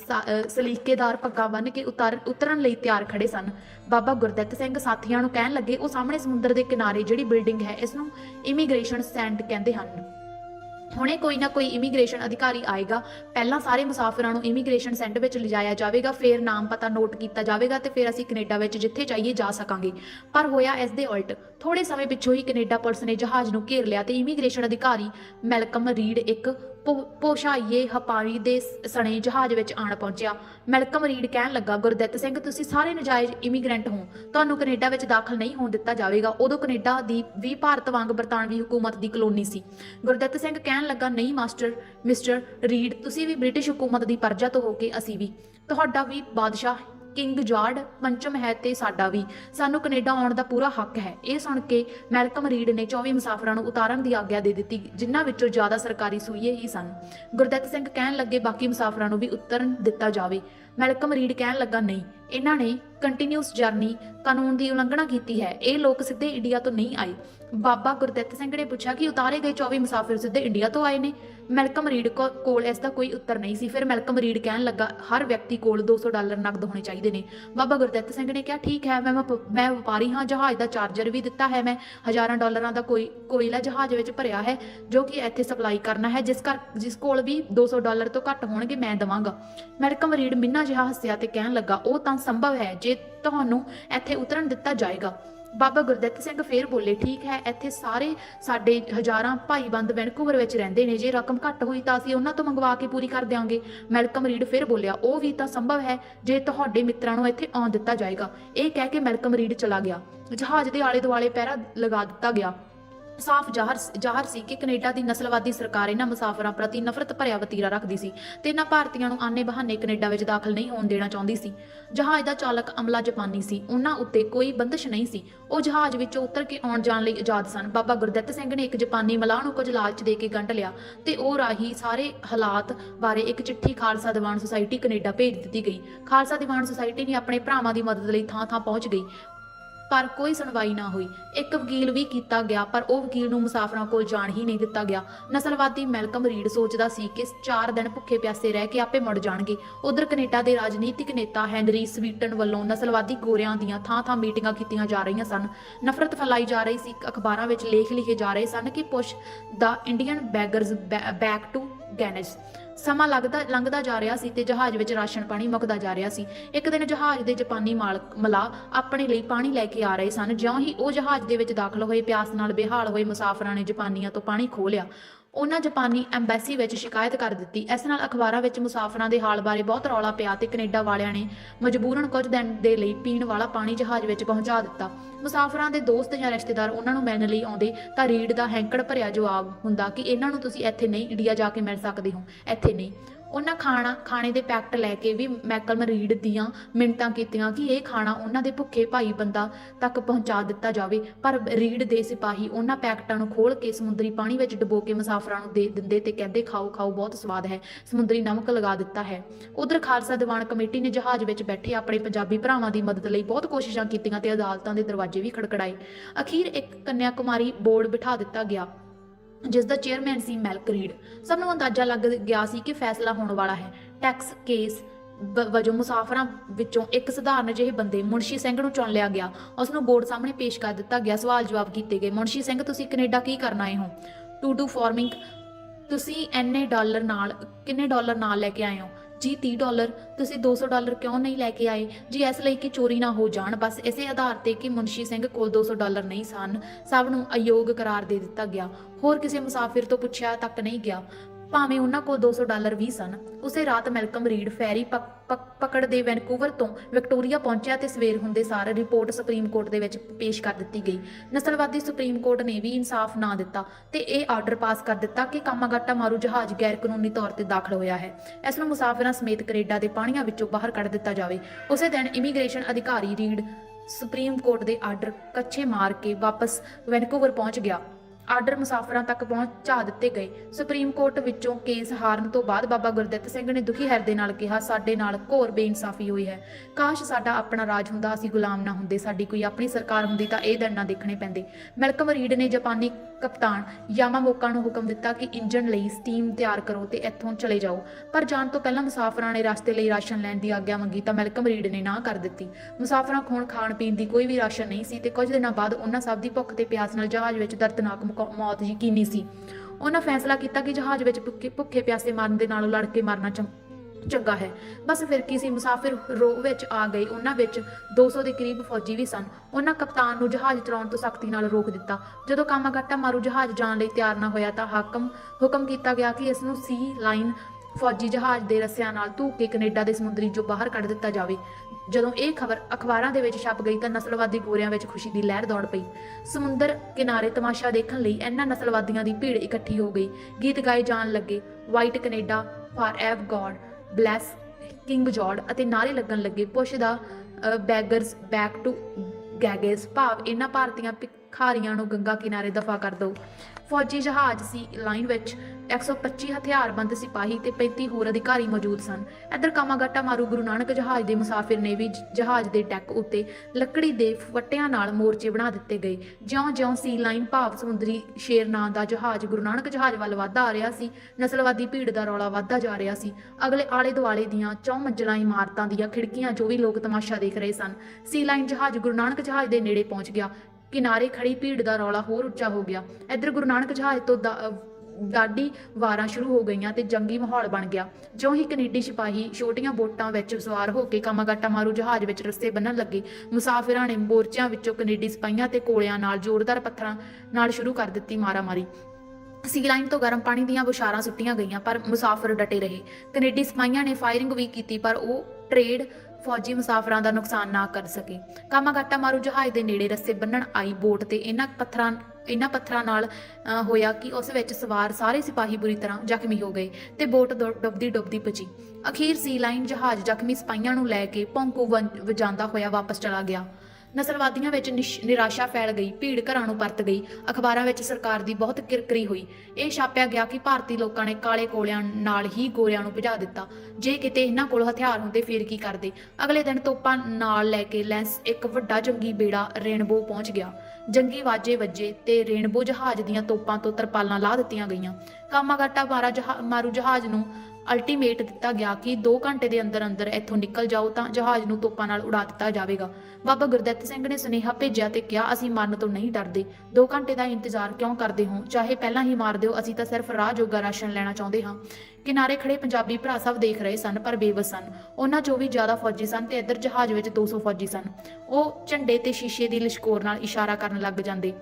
Speaker 1: ਸਲੀਕੇਦਾਰ ਪੱਗਾਂ ਬੰਨ੍ਹ ਕੇ ਉਤਰ, ਉਤਰਨ ਲਈ ਤਿਆਰ ਖੜੇ ਸਨ। ਬਾਬਾ ਗੁਰਦਿੱਤ ਸਿੰਘ ਸਾਥੀਆਂ ਨੂੰ ਕਹਿਣ ਲੱਗੇ, ਉਹ ਸਾਹਮਣੇ ਸਮੁੰਦਰ ਦੇ ਕਿਨਾਰੇ ਜਿਹੜੀ ਬਿਲਡਿੰਗ ਹੈ ਇਸ ਨੂੰ ਇਮੀਗ੍ਰੇਸ਼ਨ ਸੈਂਟ ਕਹਿੰਦੇ ਹਨ। ਹੁਣੇ ਕੋਈ ਨਾ ਕੋਈ ਇਮੀਗ੍ਰੇਸ਼ਨ ਅਧਿਕਾਰੀ ਆਏਗਾ। ਪਹਿਲਾਂ ਸਾਰੇ ਮੁਸਾਫਰਾਂ ਨੂੰ ਇਮੀਗ੍ਰੇਸ਼ਨ ਸੈਂਟਰ ਵਿੱਚ ਲਿਜਾਇਆ ਜਾਵੇਗਾ, ਫਿਰ ਨਾਮ ਪਤਾ ਨੋਟ ਕੀਤਾ ਜਾਵੇਗਾ ਤੇ ਫਿਰ ਅਸੀਂ ਕੈਨੇਡਾ ਵਿੱਚ ਜਿੱਥੇ ਚਾਹੀਏ ਜਾ ਸਕਾਂਗੇ। ਪਰ ਹੋਇਆ ਇਸ ਦੇ ਉਲਟ। ਥੋੜੇ ਸਮੇਂ ਪਿੱਛੋਂ ਹੀ ਕੈਨੇਡਾ ਪੁਲਿਸ ਨੇ ਜਹਾਜ਼ ਨੂੰ ਘੇਰ ਲਿਆ ਤੇ ਇਮੀਗ੍ਰੇਸ਼ਨ ਅਧਿਕਾਰੀ ਮੈਲਕਮ ਰੀਡ ਇੱਕ ਪੋਸ਼ਾਈਏ ਹਪਾਰੀ ਦੇ ਸਣੇ ਜਹਾਜ਼ ਵਿੱਚ ਆਣ ਪਹੁੰਚਿਆ। ਮੈਲਕਮ ਰੀਡ ਕਹਿਣ ਲੱਗਾ, ਗੁਰਦਿੱਤ ਸਿੰਘ, ਤੁਸੀਂ ਸਾਰੇ ਨਜਾਇਜ਼ ਇਮੀਗ੍ਰੈਂਟ ਹੋ। ਤੁਹਾਨੂੰ ਕੈਨੇਡਾ ਵਿੱਚ ਦਾਖਲ ਨਹੀਂ ਹੋਣ ਦਿੱਤਾ ਜਾਵੇਗਾ। ਉਦੋਂ ਕੈਨੇਡਾ ਦੀ ਵੀ ਭਾਰਤ ਵਾਂਗ ਬਰਤਾਨਵੀ ਹਕੂਮਤ ਦੀ ਕਲੋਨੀ ਸੀ। ਗੁਰਦਿੱਤ ਸਿੰਘ ਕਹਿਣ ਲੱਗਾ, ਨਹੀਂ, ਮਾਸਟਰ, ਮਿਸਟਰ ਰੀਡ, ਤੁਸੀਂ ਵੀ ਬ੍ਰਿਟਿਸ਼ ਹਕੂਮਤ ਦੀ ਪਰਜਾ ਤੋਂ ਹੋ ਕੇ ਅਸੀਂ ਵੀ। ਤੁਹਾਡਾ ਵੀ ਬਾਦਸ਼ਾਹ ਕਿੰਗ ਜਾਰਡ ਪੰਚਮ ਹੈ ਤੇ ਸਾਡਾ ਵੀ। ਸਾਨੂੰ ਕੈਨੇਡਾ ਆਉਣ ਦਾ ਪੂਰਾ ਹੱਕ ਹੈ। ਇਹ ਸੁਣ ਕੇ ਮੈਲਕਮ ਰੀਡ ਨੇ 24 ਮੁਸਾਫਰਾਂ ਨੂੰ ਉਤਾਰਨ ਦੀ ਆਗਿਆ ਦੇ ਦਿੱਤੀ, ਜਿਨ੍ਹਾਂ ਵਿੱਚੋਂ ਜ਼ਿਆਦਾ ਸਰਕਾਰੀ ਸੂਈਏ ਹੀ ਸਨ। ਗੁਰਦਿੱਤ ਸਿੰਘ ਕਹਿਣ ਲੱਗੇ ਬਾਕੀ ਮੁਸਾਫਰਾਂ ਨੂੰ ਵੀ ਉਤਰਨ ਦਿੱਤਾ ਜਾਵੇ। ਮੈਲਕਮ ਰੀਡ ਕਹਿਣ ਲੱਗਾ, ਨਹੀਂ ਇਹਨਾਂ ਨੇ ਕੰਟੀਨਿਊਸ ਜਰਨੀ ਕਾਨੂੰਨ ਦੀ ਉਲੰਘਣਾ ਕੀਤੀ ਹੈ। ਇਹ ਲੋਕ ਸਿੱਧੇ ਇੰਡੀਆ ਤੋਂ ਨਹੀਂ ਆਏ। ਬਾਬਾ ਗੁਰਦਿੱਤ ਸਿੰਘ ਨੇ ਪੁੱਛਿਆ ਕਿ ਉਤਾਰੇ ਗਏ 24 ਮੁਸਾਫਿਰ ਸਿੱਧੇ ਇੰਡੀਆ ਤੋਂ ਆਏ ਨੇ। ਮੈਲਕਮ ਰੀਡ ਕੋਲ ਇਸ ਦਾ ਕੋਈ ਉੱਤਰ ਨਹੀਂ ਸੀ। ਫਿਰ ਮੈਲਕਮ ਰੀਡ ਕਹਿਣ ਲੱਗਾ, ਹਰ ਵਿਅਕਤੀ ਕੋਲ 200 ਡਾਲਰ ਨਕਦ ਹੋਣੇ ਚਾਹੀਦੇ ਨੇ। ਬਾਬਾ ਗੁਰਦਿੱਤ ਸਿੰਘ ਨੇ ਕਿਹਾ, ਠੀਕ ਹੈ, ਮੈਂ ਮੈਂ ਵਪਾਰੀ ਹਾਂ। ਜਹਾਜ਼ ਦਾ ਚਾਰਜਰ ਵੀ ਦਿੱਤਾ ਹੈ ਮੈਂ। ਹਜ਼ਾਰਾਂ ਡਾਲਰਾਂ ਦਾ ਕੋਈ, ਕੋਇਲਾ ਜਹਾਜ਼ ਵਿੱਚ ਭਰਿਆ ਹੈ, ਜੋ ਕਿ ਇੱਥੇ ਸਪਲਾਈ ਕਰਨਾ ਹੈ। ਜਿਸ ਕਰ ਜਿਸ ਕੋਲ ਵੀ 200 ਡਾਲਰ ਤੋਂ ਘੱਟ ਹੋਣਗੇ, ਮੈਂ ਦਵਾਂਗਾ। ਮੈਲਕਮ ਰੀਡ ਮਿੰਨਾ ਜਿਹਾ ਹੱਸਿਆ ਤੇ ਕਹਿਣ ਲੱਗਾ, ਉਹ ਤਾਂ ਸੰਭਵ ਹੈ ਜੇ ਤੁਹਾਨੂੰ ਇੱਥੇ ਉਤਰਨ ਦਿੱਤਾ ਜਾਏਗਾ। ਬਾਬਾ ਗੁਰਦਿੱਤ ਸਿੰਘ ਫੇਰ ਬੋਲੇ, ਠੀਕ ਹੈ, ਇੱਥੇ ਸਾਰੇ ਸਾਡੇ ਹਜ਼ਾਰਾਂ ਭਾਈਬੰਦ ਵੈਨਕੂਵਰ ਵਿੱਚ ਰਹਿੰਦੇ ਨੇ। ਜੇ ਰਕਮ ਘੱਟ ਹੋਈ ਤਾਂ ਅਸੀਂ ਉਹਨਾਂ ਤੋਂ ਮੰਗਵਾ ਕੇ ਪੂਰੀ ਕਰ ਦਿਆਂਗੇ। ਮੈਲਕਮ ਰੀਡ ਫਿਰ ਬੋਲਿਆ, ਉਹ ਵੀ ਤਾਂ ਸੰਭਵ ਹੈ ਜੇ ਤੁਹਾਡੇ ਮਿੱਤਰਾਂ ਨੂੰ ਇੱਥੇ ਆਉਣ ਦਿੱਤਾ ਜਾਏਗਾ। ਇਹ ਕਹਿ ਕੇ ਮੈਲਕਮ ਰੀਡ ਚਲਾ ਗਿਆ। ਜਹਾਜ਼ ਦੇ ਆਲੇ ਦੁਆਲੇ ਪਹਿਰਾ ਲਗਾ ਦਿੱਤਾ ਗਿਆ। ਸਾਫ਼ ਜ਼ਾਹਰ ਜ਼ਾਹਰ ਸੀ ਕਿ ਕੈਨੇਡਾ ਦੀ ਨਸਲਵਾਦੀ ਸਰਕਾਰ ਇਹਨਾਂ ਮੁਸਾਫਰਾਂ ਪ੍ਰਤੀ ਨਫ਼ਰਤ ਭਰਿਆ ਵਤੀਰਾ ਰੱਖਦੀ ਸੀ ਤੇ ਇਹਨਾਂ ਭਾਰਤੀਆਂ ਨੂੰ ਆਨੇ ਬਹਾਨੇ ਕੈਨੇਡਾ ਵਿੱਚ ਦਾਖਲ ਨਹੀਂ ਹੋਣ ਦੇਣਾ ਚਾਹੁੰਦੀ ਸੀ। ਜਹਾਜ਼ ਦਾ ਚਾਲਕ ਅਮਲਾ ਜਾਪਾਨੀ ਸੀ। ਉਹਨਾਂ ਉੱਤੇ ਕੋਈ ਬੰਦਸ਼ ਨਹੀਂ ਸੀ। ਉਹ ਜਹਾਜ਼ ਵਿੱਚੋਂ ਉਤਰ ਕੇ ਆਉਣ ਜਾਣ ਲਈ ਆਜ਼ਾਦ ਸਨ। ਬਾਬਾ ਗੁਰਦਿੱਤ ਸਿੰਘ ਨੇ ਇੱਕ ਜਾਪਾਨੀ ਮਲਾਹ ਨੂੰ ਕੁਝ ਲਾਲਚ ਦੇ ਕੇ ਗੰਢ ਲਿਆ ਤੇ ਉਹ ਰਾਹੀਂ ਸਾਰੇ ਹਾਲਾਤ ਬਾਰੇ ਇੱਕ ਚਿੱਠੀ ਖਾਲਸਾ ਦੀਵਾਨ ਸੁਸਾਇਟੀ ਕੈਨੇਡਾ ਭੇਜ ਦਿੱਤੀ ਗਈ। ਖਾਲਸਾ ਦੀਵਾਨ ਸੁਸਾਇਟੀ ਨੇ ਆਪਣੇ ਭਰਾਵਾਂ ਦੀ ਮਦਦ ਲਈ ਥਾਂ-ਥਾਂ ਪਹੁੰਚ ਗਈ। ਪਰ ਕੋਈ ਸੁਣਵਾਈ ਨਾ ਹੋਈ। ਇੱਕ ਵਕੀਲ ਵੀ ਕੀਤਾ ਗਿਆ, ਪਰ ਉਹ ਵਕੀਲ ਨੂੰ ਮੁਸਾਫਰਾਂ ਕੋਲ ਜਾਣ ਹੀ ਨਹੀਂ ਦਿੱਤਾ ਗਿਆ। ਨਸਲਵਾਦੀ ਮੈਲਕਮ ਰੀਡ ਸੋਚਦਾ ਸੀ ਕਿ 4 ਦਿਨ ਭੁੱਖੇ ਪਿਆਸੇ ਰਹਿ ਕੇ ਆਪੇ ਮੁੜ ਜਾਣਗੇ। ਉਧਰ ਕੈਨੇਡਾ ਦੇ ਰਾਜਨੀਤਿਕ ਨੇਤਾ ਹੈਨਰੀ ਸਵੀਟਨ ਵੱਲੋਂ ਨਸਲਵਾਦੀ ਗੋਰਿਆਂ ਦੀਆਂ ਥਾਂ-ਥਾਂ ਮੀਟਿੰਗਾਂ ਕੀਤੀਆਂ ਜਾ ਰਹੀਆਂ ਸਨ। ਨਫ਼ਰਤ ਫੈਲਾਈ ਜਾ ਰਹੀ ਸੀ। ਅਖਬਾਰਾਂ ਵਿੱਚ ਲੇਖ ਲਿਖੇ ਜਾ ਰਹੇ ਸਨ ਕਿ push the Indian beggars back to Ganges. ਸਮਾਂ ਲੱਗਦਾ, ਲੰਘਦਾ ਜਾ ਰਿਹਾ ਸੀ ਤੇ ਜਹਾਜ਼ ਵਿੱਚ ਰਾਸ਼ਨ ਪਾਣੀ ਮੁੱਕਦਾ ਜਾ ਰਿਹਾ ਸੀ। ਇੱਕ ਦਿਨ ਜਹਾਜ਼ ਦੇ ਜਾਪਾਨੀ ਮਾਲਕ ਮਲਾ ਆਪਣੇ ਲਈ ਪਾਣੀ ਲੈ ਕੇ ਆ ਰਹੇ ਸਨ। ਜਿਉਂ ਹੀ ਉਹ ਜਹਾਜ਼ ਦੇ ਵਿੱਚ ਦਾਖਲ ਹੋਏ, ਪਿਆਸ ਨਾਲ ਬੇਹਾਲ ਹੋਏ ਮੁਸਾਫਰਾਂ ਨੇ ਜਾਪਾਨੀਆਂ ਤੋਂ ਪਾਣੀ ਖੋਹ ਲਿਆ। ਉਹਨਾਂ ਜਾਪਾਨੀ ਐਮਬੈਸੀ ਵਿੱਚ ਸ਼ਿਕਾਇਤ ਕਰ ਦਿੱਤੀ। ਇਸ ਨਾਲ ਅਖਬਾਰਾਂ ਵਿੱਚ ਮੁਸਾਫਰਾਂ ਦੇ ਹਾਲ ਬਾਰੇ ਬਹੁਤ ਰੌਲਾ ਪਿਆ ਤੇ ਕੈਨੇਡਾ ਵਾਲਿਆਂ ਨੇ ਮਜਬੂਰਨ ਕੁਝ ਦਿਨ ਦੇ ਲਈ ਪੀਣ ਵਾਲਾ ਪਾਣੀ ਜਹਾਜ਼ ਵਿੱਚ ਪਹੁੰਚਾ ਦਿੱਤਾ। ਮੁਸਾਫਰਾਂ ਦੇ ਦੋਸਤ ਜਾਂ ਰਿਸ਼ਤੇਦਾਰ ਉਹਨਾਂ ਨੂੰ ਮਿਲਣ ਲਈ ਆਉਂਦੇ ਤਾਂ ਰੀਡ ਦਾ ਹੈਂਕੜ ਭਰਿਆ ਜਵਾਬ ਹੁੰਦਾ ਕਿ, ਇਹਨਾਂ ਨੂੰ ਤੁਸੀਂ ਇੱਥੇ ਨਹੀਂ, ਇੰਡੀਆ ਜਾ ਕੇ ਮਿਲ ਸਕਦੇ ਹੋ। ਇੱਥੇ ਨਹੀਂ। ਉਹਨਾਂ ਖਾਣਾ, ਖਾਣੇ ਦੇ ਪੈਕਟ ਲੈ ਕੇ ਵੀ ਮੈਕਲ ਰੀਡ ਦੀਆਂ ਮਿੰਟਾਂ ਕੀਤੀਆਂ ਕਿ ਇਹ ਖਾਣਾ ਉਹਨਾਂ ਦੇ ਭੁੱਖੇ ਭਾਈ ਬੰਦਾ ਤੱਕ ਪਹੁੰਚਾ ਦਿੱਤਾ ਜਾਵੇ। ਪਰ ਰੀਡ ਦੇ ਸਿਪਾਹੀ ਉਹਨਾਂ ਪੈਕਟਾਂ ਨੂੰ ਖੋਲ ਕੇ ਸਮੁੰਦਰੀ ਪਾਣੀ ਵਿੱਚ ਡੁਬੋ ਕੇ ਮੁਸਾਫਰਾਂ ਨੂੰ ਦੇ ਦਿੰਦੇ ਤੇ ਕਹਿੰਦੇ, ਖਾਓ ਖਾਓ, ਬਹੁਤ ਸਵਾਦ ਹੈ। ਸਮੁੰਦਰੀ ਨਮਕ ਲਗਾ ਦਿੱਤਾ ਹੈ। ਉਧਰ ਖਾਲਸਾ ਦੀਵਾਨ ਕਮੇਟੀ ਨੇ ਜਹਾਜ਼ ਵਿੱਚ ਬੈਠੇ ਆਪਣੇ ਪੰਜਾਬੀ ਭਰਾਵਾਂ ਦੀ ਮਦਦ ਲਈ ਬਹੁਤ ਕੋਸ਼ਿਸ਼ਾਂ ਕੀਤੀਆਂ ਤੇ ਅਦਾਲਤਾਂ ਦੇ ਦਰਵਾਜ਼ੇ ਵੀ ਖੜਕੜਾਏ। ਅਖੀਰ ਇੱਕ ਕੰਨਿਆ ਕੁਮਾਰੀ ਬੋਰਡ ਬਿਠਾ ਦਿੱਤਾ ਗਿਆ। ਜਿਸ ਦਾ ਚੇਅਰਮੈਨ ਸੀ ਮੈਲਕ ਰੀਡ। ਸਭ ਨੂੰ ਅੰਦਾਜ਼ਾ ਲੱਗ ਗਿਆ ਸੀ ਕਿ ਫੈਸਲਾ ਹੋਣ ਵਾਲਾ ਹੈ। ਟੈਕਸ ਕੇਸ ਵ- ਵਜੋਂ ਮੁਸਾਫਰਾਂ ਵਿੱਚੋਂ ਇੱਕ ਸਧਾਰਨ ਜਿਹੇ ਬੰਦੇ ਮੁਨਸ਼ੀ ਸਿੰਘ ਨੂੰ ਚੁਣ ਲਿਆ ਗਿਆ। ਉਸ ਨੂੰ ਬੋਰਡ ਸਾਹਮਣੇ ਪੇਸ਼ ਕਰ ਦਿੱਤਾ ਗਿਆ। ਸਵਾਲ ਜਵਾਬ ਕੀਤੇ ਗਏ। ਮੁਨਸ਼ੀ ਸਿੰਘ, ਤੁਸੀਂ ਕੈਨੇਡਾ ਕੀ ਕਰਨ ਆਏ ਹੋ? ਟੂ ਡੂ ਫਾਰਮਿੰਗ, ਤੁਸੀਂ ਐਨੇ ਡਾਲਰ ਨਾਲ, ਕਿੰਨੇ ਡਾਲਰ ਨਾਲ ਲੈ ਕੇ ਆਏ ਹੋ? ਜੀ 30 ਡਾਲਰ। ਤੁਸੀਂ 200 ਡਾਲਰ ਕਿਉਂ ਨਹੀਂ ਲੈ ਕੇ ਆਏ? ਜੀ, ਇਸ ਲਈ ਕਿ ਚੋਰੀ ਨਾ ਹੋ ਜਾਣ। ਬਸ ਇਸੇ ਆਧਾਰ ਤੇ ਕਿ ਮੁਨਸ਼ੀ ਸਿੰਘ ਕੋਲ 200 ਡਾਲਰ ਨਹੀਂ ਸਨ। ਸਭ ਨੂੰ ਅਯੋਗ ਕਰਾਰ ਦੇ ਦਿੱਤਾ ਗਿਆ। ਹੋਰ ਕਿਸੇ ਮੁਸਾਫਿਰ ਤੋਂ ਪੁੱਛਿਆ ਤੱਕ ਨਹੀਂ ਗਿਆ। ਭਾਵੇਂ ਉਹਨਾਂ ਕੋਲ 200 ਡਾਲਰ ਵੀ ਸਨ, ਉਸੇ ਰਾਤ ਮੈਲਕਮ ਰੀਡ ਫੈਰੀ ਪਕੜ ਦੇ ਵੈਨਕੂਵਰ ਤੋਂ ਵਿਕਟੋਰੀਆ ਪਹੁੰਚਿਆ ਤੇ ਸਵੇਰ ਹੁੰਦੇ ਸਾਰ ਰਿਪੋਰਟ ਸੁਪਰੀਮ ਕੋਰਟ ਦੇ ਵਿੱਚ ਪੇਸ਼ ਕਰ ਦਿੱਤੀ ਗਈ। ਨਸਲਵਾਦੀ ਸੁਪਰੀਮ ਕੋਰਟ ਨੇ ਵੀ ਇਨਸਾਫ ਨਾ ਦਿੱਤਾ ਤੇ ਇਹ ਆਰਡਰ ਪਾਸ ਕਰ ਦਿੱਤਾ ਕਿ ਕਾਮਾਗਾਟਾ ਮਾਰੂ ਜਹਾਜ਼ ਗੈਰ ਕਾਨੂੰਨੀ ਤੌਰ ਤੇ ਦਾਖਲ ਹੋਇਆ ਹੈ। ਇਸ ਨੂੰ ਮੁਸਾਫਿਰਾਂ ਸਮੇਤ ਕੈਨੇਡਾ ਦੇ ਪਾਣੀਆਂ ਵਿੱਚੋਂ ਬਾਹਰ ਕੱਢ ਦਿੱਤਾ ਜਾਵੇ। ਉਸੇ ਦਿਨ ਇਮੀਗ੍ਰੇਸ਼ਨ ਅਧਿਕਾਰੀ ਰੀਡ ਸੁਪਰੀਮ ਕੋਰਟ ਦੇ ਆਰਡਰ ਕੱਛੇ ਮਾਰ ਕੇ ਵਾਪਸ ਵੈਨਕੂਵਰ ਪਹੁੰਚ ਗਿਆ। ਆਰਡਰ ਮੁਸਾਫਰਾਂ ਤੱਕ ਪਹੁੰਚਾ ਦਿੱਤੇ ਗਏ। ਸੁਪਰੀਮ ਕੋਰਟ ਵਿੱਚੋਂ ਕੇਸ ਹਾਰਨ ਤੋਂ ਬਾਅਦ ਬਾਬਾ ਗੁਰਦਿੱਤ ਸਿੰਘ ਨੇ ਦੁਖੀ ਹਿਰਦੇ ਨਾਲ ਕਿਹਾ, ਸਾਡੇ ਨਾਲ ਘੋਰ ਬੇਇਨਸਾਫੀ ਹੋਈ ਹੈ। ਕਾਸ਼ ਸਾਡਾ ਆਪਣਾ ਰਾਜ ਹੁੰਦਾ, ਅਸੀਂ ਗੁਲਾਮ ਨਾ ਹੁੰਦੇ। ਸਾਡੀ ਕੋਈ ਆਪਣੀ ਸਰਕਾਰ ਹੁੰਦੀ ਤਾਂ ਇਹ ਦਿਨ ਨਾ ਦੇਖਣੇ ਪੈਂਦੇ। ਮੈਲਕਮ ਰੀਡ ਨੇ ਜਾਪਾਨੀ ਕਪਤਾਨ ਯਾਮਾਮੋਕਾ ਨੂੰ ਹੁਕਮ ਦਿੱਤਾ ਕਿ ਇੰਜਨ ਲਈ ਸਟੀਮ ਤਿਆਰ ਕਰੋ ਤੇ ਇੱਥੋਂ ਚਲੇ ਜਾਓ। ਪਰ ਜਾਣ ਤੋਂ ਪਹਿਲਾਂ ਮੁਸਾਫਰਾਂ ਨੇ ਰਸਤੇ ਲਈ ਰਾਸ਼ਨ ਲੈਣ ਦੀ ਆਗਿਆ ਮੰਗੀ ਤਾਂ ਮੈਲਕਮ ਰੀਡ ਨੇ ਨਾ ਕਰ ਦਿੱਤੀ। ਮੁਸਾਫਰਾਂ ਕੋਲ ਖਾਣ ਪੀਣ ਦੀ ਕੋਈ ਵੀ ਰਾਸ਼ਨ ਨਹੀਂ ਸੀ ਤੇ ਕੁਝ ਦਿਨਾਂ ਬਾਅਦ ਉਹਨਾਂ ਸਭ ਦੀ ਭੁੱਖ ਤੇ ਪਿਆਸ ਨਾਲ ਜਹਾਜ਼ ਵਿੱਚ ਦਰਦਨਾਕ ਮੁਕਾ- ਮੌਤ ਯਕੀਨੀ ਸੀ। ਉਹਨਾਂ ਫੈਸਲਾ ਕੀਤਾ ਕਿ ਜਹਾਜ਼ ਵਿੱਚ ਭੁੱਖੇ ਭੁੱਖੇ ਪਿਆਸੇ ਮਰਨ ਦੇ ਨਾਲੋਂ ਲੜ ਕੇ ਮਰਨਾ ਚੰ- ਚੰਗਾ ਹੈ। ਬਸ ਫਿਰ ਕਿਸੇ ਮੁਸਾਫਿਰ ਰੋ ਵਿੱਚ ਆ ਗਏ। ਉਹਨਾਂ ਵਿੱਚ 200 ਦੇ ਕਰੀਬ ਫੌਜੀ ਵੀ ਸਨ। ਉਹਨਾਂ ਕਪਤਾਨ ਨੂੰ ਜਹਾਜ਼ ਚਲਾਉਣ ਤੋਂ ਸਖਤੀ ਨਾਲ ਰੋਕ ਦਿੱਤਾ। ਜਦੋਂ ਕਾਮਾਗਾਟਾ ਮਾਰੂ ਜਹਾਜ਼ ਜਾਣ ਲਈ ਤਿਆਰ ਨਾ ਹੋਇਆ ਤਾਂ ਹਾਕਮ ਹੁਕਮ ਕੀਤਾ ਗਿਆ ਕਿ ਇਸ ਨੂੰ ਸੀ ਲਾਈਨ ਫੌਜੀ ਜਹਾਜ਼ ਦੇ ਰੱਸਿਆਂ ਨਾਲ ਧੂਕ ਕੇ ਕੈਨੇਡਾ ਦੇ ਸਮੁੰਦਰੀ ਜੋ ਬਾਹਰ ਕੱਢ ਦਿੱਤਾ ਜਾਵੇ। ਜਦੋਂ ਇਹ ਖਬਰ ਅਖਬਾਰਾਂ ਦੇ ਵਿੱਚ ਛਪ ਗਈ ਤਾਂ ਨਸਲਵਾਦੀ ਗੋਰਿਆਂ ਵਿੱਚ ਖੁਸ਼ੀ ਦੀ ਲਹਿਰ ਦੌੜ ਪਈ। ਸਮੁੰਦਰ ਕਿਨਾਰੇ ਤਮਾਸ਼ਾ ਦੇਖਣ ਲਈ ਇਹਨਾਂ ਨਸਲਵਾਦੀਆਂ ਦੀ ਭੀੜ ਇਕੱਠੀ ਹੋ ਗਈ। ਗੀਤ ਗਾਏ ਜਾਣ ਲੱਗੇ। White Canada forever God bless King George ਅਤੇ ਨਾਰੇ ਲੱਗਣ ਲੱਗੇ। Push the beggars back to Ganges ਭਾਵ ਇਹਨਾਂ ਭਾਰਤੀਆਂ ਖਾਰੀਆਂ ਨੂੰ ਗੰਗਾ ਕਿਨਾਰੇ ਦਫਾ ਕਰ ਦਿਓ ਫੌਜੀ ਜਹਾਜ਼ ਸੀ ਲਾਈਨ ਵਿੱਚ 125 ਹਥਿਆਰਬੰਦ ਸਿਪਾਹੀ ਤੇ 35 ਹੋਰ ਅਧਿਕਾਰੀ ਮੌਜੂਦ ਸਨ। ਇੱਧਰ ਕਾਮਾਗਾਟਾ ਮਾਰੂ ਗੁਰੂ ਨਾਨਕ ਜਹਾਜ਼ ਦੇ ਮੁਸਾਫਿਰ ਨੇ ਵੀ ਜਹਾਜ਼ ਦੇ ਡੈਕ ਉੱਤੇ ਲੱਕੜੀ ਦੇ ਫੱਟਿਆਂ ਨਾਲ ਮੋਰਚੇ ਬਣਾ ਦਿੱਤੇ ਗਏ। ਜਿਉਂ-ਜਿਉਂ ਸੀ ਲਾਈਨ ਭਾਵ ਸਮੁੰਦਰੀ ਸ਼ੇਰ ਨਾਂ ਦਾ ਜਹਾਜ਼ ਗੁਰੂ ਨਾਨਕ ਜਹਾਜ਼ ਵੱਲ ਵਧਦਾ ਆ ਰਿਹਾ ਸੀ, ਨਸਲਵਾਦੀ ਭੀੜ ਦਾ ਰੌਲਾ ਵੱਧਦਾ ਜਾ ਰਿਹਾ ਸੀ। ਅਗਲੇ ਆਲੇ ਦੁਆਲੇ ਦੀਆਂ ਚੌ ਮੰਜ਼ਲਾਂ ਇਮਾਰਤਾਂ ਦੀਆਂ ਖਿੜਕੀਆਂ 'ਚੋਂ ਵੀ ਲੋਕ ਤਮਾਸ਼ਾ ਦੇਖ ਰਹੇ ਸਨ, ਸੀ ਲਾਈਨ ਜਹਾਜ਼ ਗੁਰੂ ਨਾਨਕ ਜਹਾਜ਼ ਦੇ ਨੇੜੇ ਪਹੁੰਚ ਗਿਆ। ਕਿਨਾਰੇ ਖੜੀ ਭੀੜ ਦਾ ਰੌਲਾ ਹੋਰ ਉੱਚਾ ਹੋ ਗਿਆ। ਇੱਧਰ ਗੁਰੂ ਨਾਨਕ ਜਹਾਜ਼ ਤੋਂ ਡਾਡੀ ਵਾਰਾਂ ਸ਼ੁਰੂ ਹੋ ਗਈਆਂ ਤੇ ਜੰਗੀ ਮਾਹੌਲ ਬਣ ਗਿਆ। ਜਿਉਂ ਹੀ ਕੈਨੇਡੀ ਸਿਪਾਹੀ ਛੋਟੀਆਂ ਬੋਟਾਂ ਵਿੱਚ ਸਵਾਰ ਹੋ ਕੇ ਕਾਮਾਗਾਟਾ ਮਾਰੂ ਜਹਾਜ਼ ਵਿੱਚ ਰਸਤੇ ਬੰਨਣ ਲੱਗੇ, ਮੁਸਾਫਿਰਾਂ ਨੇ ਮੋਰਚਿਆਂ ਵਿੱਚੋਂ ਕੈਨੇਡੀ ਸਿਪਾਹੀਆਂ ਤੇ ਕੋਲਿਆਂ ਨਾਲ ਜ਼ੋਰਦਾਰ ਪੱਥਰਾਂ ਨਾਲ ਸ਼ੁਰੂ ਕਰ ਦਿੱਤੀ ਮਾਰਾਮਾਰੀ। ਸੀ ਲਾਈਨ ਤੋਂ ਗਰਮ ਪਾਣੀ ਦੀਆਂ ਬੁਸ਼ਾਰਾਂ ਸੁੱਟੀਆਂ ਗਈਆਂ, ਪਰ ਮੁਸਾਫਰ ਡਟੇ ਰਹੇ। ਕੈਨੇਡੀ ਸਿਪਾਹੀਆਂ ਨੇ ਫਾਇਰਿੰਗ ਵੀ ਕੀਤੀ, ਪਰ ਉਹ ਟ੍ਰੇਡ ਫੌਜੀ ਮੁਸਾਫਰਾਂ ਦਾ ਨੁਕਸਾਨ ਨਾ ਕਰ ਸਕੇ। ਕਾਮਾਗਾਟਾ ਮਾਰੂ ਜਹਾਜ਼ ਦੇ ਨੇੜੇ ਰੱਸੇ ਬੰਨਣ ਆਈ ਬੋਟ ਤੇ ਇਹਨਾਂ ਪੱਥਰਾਂ ਇਹਨਾਂ ਪੱਥਰਾਂ ਨਾਲ ਅ, ਹੋਇਆ ਕਿ ਉਸ ਵਿੱਚ ਸਵਾਰ ਸਾਰੇ ਸਿਪਾਹੀ ਬੁਰੀ ਤਰ੍ਹਾਂ ਜ਼ਖਮੀ ਹੋ ਗਏ ਤੇ ਬੋਟ ਡੁੱਬਦੀ ਡੁੱਬਦੀ ਭਜੀ। ਅਖੀਰ ਸੀ ਲਾਈਨ ਜਹਾਜ਼ ਜ਼ਖਮੀ ਸਿਪਾਹੀਆਂ ਨੂੰ ਲੈ ਕੇ ਪੌਂਕੂ ਵੰ- ਵਜਾਂਦਾ ਹੋਇਆ ਵਾਪਸ ਚਲਾ ਗਿਆ। ਨਸਲਵਾਦੀਆਂ ਵਿੱਚ ਨਿਰਾਸ਼ਾ ਫੈਲ ਗਈ, ਭੀੜ ਘਰਾਂ ਨੂੰ ਪਰਤ ਗਈ, ਅਖਬਾਰਾਂ ਵਿੱਚ ਸਰਕਾਰ ਦੀ ਬਹੁਤ ਕਿਰਕਰੀ ਹੋਈ। ਇਹ ਛਾਪਿਆ ਗਿਆ ਕਿ ਭਾਰਤੀ ਲੋਕਾਂ ਨੇ ਕਾਲੇ ਕੋਲਿਆਂ ਨਾਲ ਹੀ ਗੋਰਿਆਂ ਨੂੰ ਭਜਾ ਦਿੱਤਾ। ਜੇ ਕਿਤੇ ਇਹਨਾਂ ਕੋਲ ਹਥਿਆਰ ਹੁੰਦੇ, ਫਿਰ ਕੀ ਕਰਦੇ? ਅਗਲੇ ਦਿਨ ਤੋਪਾਂ ਨਾਲ ਲੈ ਕੇ ਲੈਂਸ ਇੱਕ ਵੱਡਾ ਜੰਗੀ ਬੇੜਾ ਰੇਨਬੋ ਪਹੁੰਚ ਗਿਆ। ਜੰਗੀ ਵਾਜੇ ਵੱਜੇ ਤੇ ਰੇਨਬੋ ਜਹਾਜ਼ ਦੀਆਂ ਤੋਪਾਂ ਤੋਂ ਤਰਪਾਲਾਂ ਲਾ ਦਿੱਤੀਆਂ ਗਈਆਂ। ਕਾਮਾਗਾਟਾ ਮਾਰਾ ਜਹਾ- ਮਾਰੂ ਜਹਾਜ਼ ਨੂੰ ਅਲਟੀਮੇਟ ਦਿੱਤਾ ਗਿਆ ਕਿ 2 ਘੰਟੇ ਦੇ ਅੰਦਰ ਅੰਦਰ ਇੱਥੋਂ ਨਿਕਲ ਜਾਓ ਤਾਂ ਜਹਾਜ਼ ਨੂੰ ਤੋਪਾਂ ਨਾਲ ਉਡਾ ਦਿੱਤਾ ਜਾਵੇਗਾ। ਬਾਬਾ ਗੁਰਦਿੱਤ ਸਿੰਘ ਨੇ ਸੁਨੇਹਾ ਭੇਜਿਆ ਤੇ ਕਿਹਾ, ਅਸੀਂ ਮਰਨ ਤੋਂ ਨਹੀਂ ਡਰਦੇ। 2 ਘੰਟੇ ਦਾ ਇੰਤਜ਼ਾਰ ਕਿਉਂ ਕਰਦੇ ਹੋ? ਚਾਹੇ ਪਹਿਲਾਂ ਹੀ ਮਾਰ ਦਿਓ, ਅਸੀਂ ਤਾਂ ਸਿਰਫ ਰਾਹ ਜੋਗਾ ਰਾਸ਼ਨ ਲੈਣਾ ਚਾਹੁੰਦੇ ਹਾਂ ਕਿਨਾਰੇ ਖੜੇ ਪੰਜਾਬੀ ਭਰਾ ਸਭ ਦੇਖ ਰਹੇ ਸਨ, ਪਰ ਬੇਵਸ ਸਨ। ਉਹਨਾਂ ਚੋਂ ਵੀ ਜ਼ਿਆਦਾ ਫੌਜੀ ਸਨ ਤੇ ਇੱਧਰ ਜਹਾਜ਼ ਵਿੱਚ 200 ਫੌਜੀ ਸਨ। ਉਹ ਝੰਡੇ ਤੇ ਸ਼ੀਸ਼ੇ ਦੀ ਲਿਸ਼ਕੋਰ ਨਾਲ ਇਸ਼ਾਰਾ ਕਰਨ ਲੱਗ ਜਾਂਦੇ।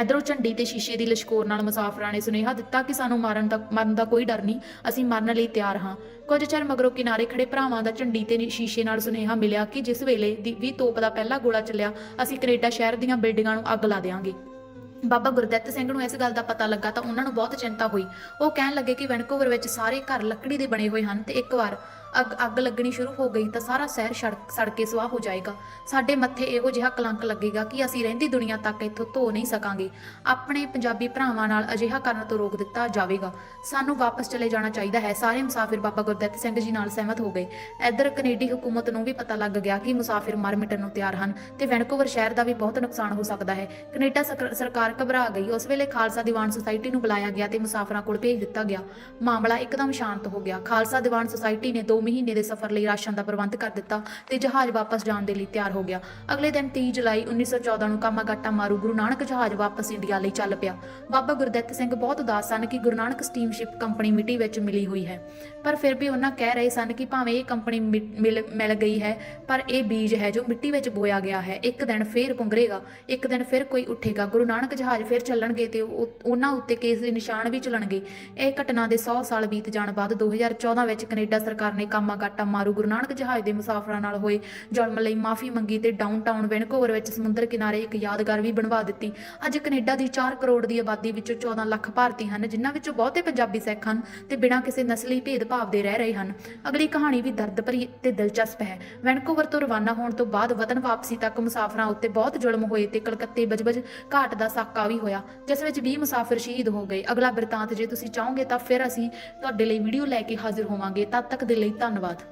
Speaker 1: ਇਧਰੋਂ ਝੰਡੀ ਤੇ ਸ਼ੀਸ਼ੇ ਦੀ ਲਿਸ਼ਕੋਰ ਨਾਲ ਮੁਸਾਫਰਾਂ ਨੇ ਸੁਨੇਹਾ ਦਿੱਤਾ ਕਿ ਸਾਨੂੰ ਮਾਰਨ ਦਾ ਮਰਨ ਦਾ ਕੋਈ ਡਰ ਨਹੀਂ, ਅਸੀਂ ਮਰਨ ਲਈ ਤਿਆਰ ਹਾਂ। ਕੁਝ ਚਿਰ ਮਗਰੋਂ ਕਿਨਾਰੇ ਖੜੇ ਭਰਾਵਾਂ ਦਾ ਝੰਡੀ ਤੇ ਸ਼ੀਸ਼ੇ ਨਾਲ ਸੁਨੇਹਾ ਮਿਲਿਆ ਕਿ ਜਿਸ ਵੇਲੇ ਦੀ ਵੀ ਤੋਪ ਦਾ ਪਹਿਲਾ ਗੋਲਾ ਚੱਲਿਆ, ਅਸੀਂ ਕੈਨੇਡਾ ਸ਼ਹਿਰ ਦੀਆਂ ਬਿਲਡਿੰਗਾਂ ਨੂੰ ਅੱਗ ਲਾ ਦੇਵਾਂਗੇ ਬਾਬਾ ਗੁਰਦਿੱਤ ਸਿੰਘ ਨੂੰ ਇਸ ਗੱਲ ਦਾ ਪਤਾ ਲੱਗਾ ਤਾਂ ਉਹਨਾਂ ਨੂੰ ਬਹੁਤ ਚਿੰਤਾ ਹੋਈ। ਉਹ ਕਹਿਣ ਲੱਗੇ ਕਿ ਵੈਨਕੂਵਰ ਵਿੱਚ ਸਾਰੇ ਘਰ ਲੱਕੜੀ ਦੇ ਬਣੇ ਹੋਏ ਹਨ ਤੇ ਇੱਕ ਵਾਰ ਅੱਗ ਅੱਗ ਲੱਗਣੀ ਸ਼ੁਰੂ ਹੋ ਗਈ ਤਾਂ ਸਾਰਾ ਸ਼ਹਿਰ ਸੜਕ ਸੜ ਕੇ ਸੁਆਹ ਹੋ ਜਾਏਗਾ। ਸਾਡੇ ਮੱਥੇ ਇਹੋ ਜਿਹਾ ਕਲੰਕ ਲੱਗੇਗਾ ਕਿ ਅਸੀਂ ਰਹਿੰਦੀ ਦੁਨੀਆ ਤੱਕ ਇੱਥੋਂ ਧੋ ਨਹੀਂ ਸਕਾਂਗੇ। ਆਪਣੇ ਪੰਜਾਬੀ ਭਰਾਵਾਂ ਨਾਲ ਅਜਿਹਾ ਕਰਨ ਤੋਂ ਰੋਕ ਦਿੱਤਾ ਜਾਵੇਗਾ। ਸਾਨੂੰ ਵਾਪਸ ਚਲੇ ਜਾਣਾ ਚਾਹੀਦਾ ਹੈ। ਸਾਰੇ ਮੁਸਾਫਿਰ ਬਾਬਾ ਗੁਰਦਿੱਤ ਸਿੰਘ ਜੀ ਨਾਲ ਸਹਿਮਤ ਹੋ ਗਏ। ਇੱਧਰ ਕੈਨੇਡੀ ਹਕੂਮਤ ਨੂੰ ਵੀ ਪਤਾ ਲੱਗ ਗਿਆ ਕਿ ਮੁਸਾਫਿਰ ਮਰ ਮਿਟਣ ਨੂੰ ਤਿਆਰ ਹਨ ਤੇ ਵੈਨਕੂਵਰ ਸ਼ਹਿਰ ਦਾ ਵੀ ਬਹੁਤ ਨੁਕਸਾਨ ਹੋ ਸਕਦਾ ਹੈ। ਕੈਨੇਡਾ ਸਕ- ਸਰਕਾਰ ਘਬਰਾ ਗਈ। ਉਸ ਵੇਲੇ ਖਾਲਸਾ ਦੀਵਾਨ ਸੁਸਾਇਟੀ ਨੂੰ ਬੁਲਾਇਆ ਗਿਆ ਤੇ ਮੁਸਾਫਰਾਂ ਕੋਲ ਭੇਜ ਦਿੱਤਾ ਗਿਆ। ਮਾਮਲਾ ਇੱਕਦਮ ਸ਼ਾਂਤ ਹੋ ਗਿਆ। ਖਾਲਸਾ ਦੀਵਾਨ ਸੁਸਾਇਟੀ ਨੇ ਦੋ ਮਹੀਨੇ ਦੇ ਸਫ਼ਰ ਲਈ ਰਾਸ਼ਨ ਦਾ ਪ੍ਰਬੰਧ ਕਰ ਦਿੱਤਾ ਤੇ ਜਹਾਜ਼ ਵਾਪਸ ਜਾਣ ਦੇ ਲਈ ਤਿਆਰ ਹੋ ਗਿਆ। ਅਗਲੇ ਦਿਨ 30 ਜੁਲਾਈ 1914 ਨੂੰ ਕਾਮਾਗਾਟਾ ਮਾਰੂ ਗੁਰੂ ਨਾਨਕ ਜਹਾਜ਼ ਵਾਪਸ ਇੰਡੀਆ ਲਈ ਚੱਲ ਪਿਆ। ਬਾਬਾ ਗੁਰਦਿੱਤ ਸਿੰਘ ਬਹੁਤ ਉਦਾਸ ਸਨ ਕਿ ਗੁਰੂ ਨਾਨਕ ਸਟੀਮਸ਼ਿਪ ਕੰਪਨੀ ਮਿੱਟੀ ਵਿੱਚ ਮਿਲੀ ਹੋਈ ਹੈ। ਪਰ ਫਿਰ ਵੀ ਉਹਨਾਂ ਕਹਿ ਰਹੇ ਸਨ ਕਿ ਭਾਵੇਂ ਇਹ ਕੰਪਨੀ ਮਿਲ ਮਿਲ ਗਈ ਹੈ, ਪਰ ਇਹ ਬੀਜ ਹੈ ਜੋ ਮਿੱਟੀ ਵਿੱਚ ਬੋਇਆ ਗਿਆ ਹੈ। ਇੱਕ ਦਿਨ ਫੇਰ ਪੁੰਗਰੇਗਾ, ਇੱਕ ਦਿਨ ਫਿਰ ਕੋਈ ਉੱਠੇਗਾ। ਗੁਰੂ ਨਾਨਕ ਜਹਾਜ਼ ਫਿਰ ਚੱਲਣਗੇ ਤੇ ਉਹਨਾਂ ਉੱਤੇ ਕੇਸ ਦੇ ਨਿਸ਼ਾਨ ਵੀ ਚੱਲਣਗੇ। ਇਹ ਘਟਨਾ ਦੇ 100 ਸਾਲ ਬੀਤ ਜਾਣ ਬਾਅਦ 2014 ਵਿੱਚ ਕੈਨੇਡਾ ਸਰਕਾਰ ਨੇ ਕਾਮਾਗਾਟਾ ਮਾਰੂ, ਗੁਰੂ ਨਾਨਕ ਜਹਾਜ਼ ਦੇ ਮੁਸਾਫਰਾਂ ਨਾਲ ਹੋਏ। ਜ਼ੁਲਮ ਲਈ ਮਾਫੀ ਮੰਗੀ ਤੇ ਡਾਊਨਟਾਊਨ ਵੈਨਕੂਵਰ ਵਿੱਚ ਸਮੁੰਦਰ ਕਿਨਾਰੇ ਇੱਕ ਯਾਦਗਾਰ ਵੀ ਬਣਵਾ ਦਿੱਤੀ। ਅੱਜ ਕੈਨੇਡਾ ਦੀ 4 ਕਰੋੜ ਦੀ ਆਬਾਦੀ ਵਿੱਚੋਂ 14 ਲੱਖ ਭਾਰਤੀ ਹਨ, ਜਿਨ੍ਹਾਂ ਵਿੱਚੋਂ ਬਹੁਤੇ ਪੰਜਾਬੀ ਸਿੱਖ ਹਨ ਤੇ ਬਿਨਾਂ ਕਿਸੇ ਨਸਲੀ ਭੇਦਭਾਵ ਦੇ ਰਹਿ ਰਹੇ ਹਨ। ਅਗਲੀ ਕਹਾਣੀ ਵੀ ਦਰਦ ਭਰੀ ਤੇ ਦਿਲਚਸਪ ਹੈ। ਵੈਨਕੂਵਰ ਤੋਂ ਰਵਾਨਾ ਹੋਣ ਤੋਂ ਬਾਅਦ ਵਤਨ ਵਾਪਸੀ ਤੱਕ ਮੁਸਾਫਰਾਂ ਉੱਤੇ ਬਹੁਤ ਜ਼ੁਲਮ ਹੋਏ ਤੇ ਕਲਕੱਤੇ ਬਜਬਜ ਘਾਟ ਦਾ ਸਾਕਾ ਵੀ ਹੋਇਆ, ਜਿਸ ਵਿੱਚ 20 ਮੁਸਾਫ਼ਰ ਸ਼ਹੀਦ ਹੋ ਗਏ। ਅਗਲਾ ਬਿਰਤਾਂਤ ਜੇ ਤੁਸੀਂ ਚਾਹੋਗੇ ਤਾਂ ਫਿਰ ਅਸੀਂ ਤੁਹਾਡੇ ਲਈ ਵੀਡੀਓ ਲੈ ਕੇ ਹਾਜ਼ਰ ਹੋਵਾਂਗੇ। ਤਦ ਤੱਕ ਦੇ ਲਈ ਧੰਨਵਾਦ।